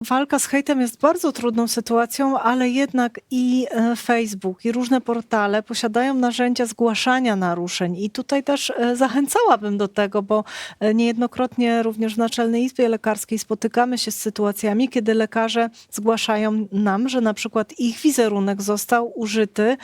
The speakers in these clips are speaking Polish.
Walka z hejtem jest bardzo trudną sytuacją, ale jednak i e, Facebook, i różne portale posiadają narzędzia zgłaszania naruszeń. I tutaj też e, zachęcałabym do tego, bo e, niejednokrotnie również w Naczelnej Izbie Lekarskiej spotykamy się z sytuacjami, kiedy lekarze zgłaszają nam, że na przykład ich wizerunek został użyty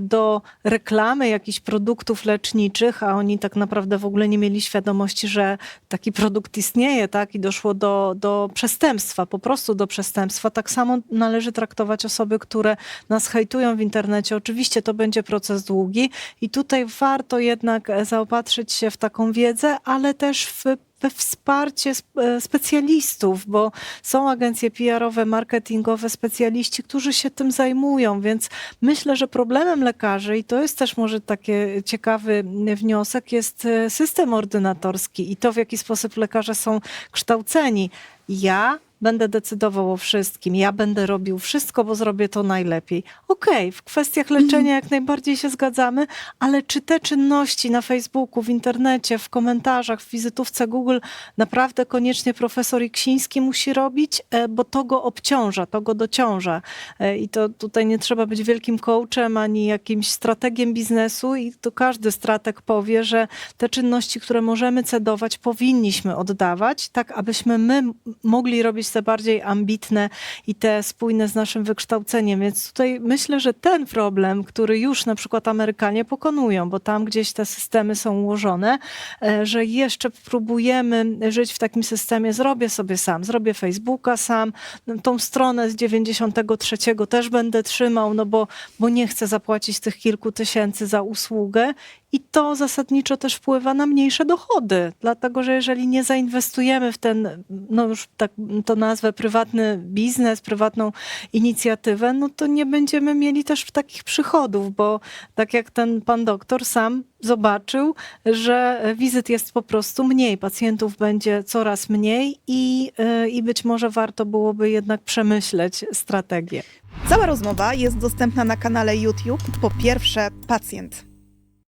do reklamy jakichś produktów leczniczych, a oni tak naprawdę w ogóle nie mieli świadomości, że taki produkt istnieje, tak? I doszło do, do przestępstwa, po prostu do przestępstwa. Tak samo należy traktować osoby, które nas hejtują w internecie. Oczywiście to będzie proces długi i tutaj warto jednak e, zaopatrzyć się w taką wiedzę, ale też w we wsparcie sp- e, specjalistów, bo są agencje PR-owe, marketingowe, specjaliści, którzy się tym zajmują, więc myślę, że problemem lekarzy, i to jest też może taki ciekawy wniosek, jest e, system ordynatorski i to, w jaki sposób lekarze są kształceni. Ja będę decydował o wszystkim, ja będę robił wszystko, bo zrobię to najlepiej. Okej, w kwestiach leczenia jak najbardziej się zgadzamy, ale czy te czynności na Facebooku, w internecie, w komentarzach, w wizytówce Google naprawdę koniecznie profesor Iksiński musi robić, E, bo to go obciąża, to go dociąża. E, I to tutaj nie trzeba być wielkim coachem ani jakimś strategiem biznesu i to każdy strateg powie, że te czynności, które możemy cedować, powinniśmy oddawać, tak abyśmy my mogli robić te bardziej ambitne i te spójne z naszym wykształceniem. Więc tutaj myślę, że ten problem, który już na przykład Amerykanie pokonują, bo tam gdzieś te systemy są ułożone, e, że jeszcze próbujemy żyć w takim systemie, zrobię sobie sam, zrobię Facebooka sam, tą stronę z 93 też będę trzymał, no bo, bo nie chcę zapłacić tych kilku tysięcy za usługę. I to zasadniczo też wpływa na mniejsze dochody, dlatego że jeżeli nie zainwestujemy w ten, no już tak to nazwę, prywatny biznes, prywatną inicjatywę, no to nie będziemy mieli też takich przychodów, bo tak jak ten pan doktor sam zobaczył, że wizyt jest po prostu mniej, pacjentów będzie coraz mniej i, y, i być może warto byłoby jednak przemyśleć strategię. Cała rozmowa jest dostępna na kanale YouTube po pierwsze pacjent.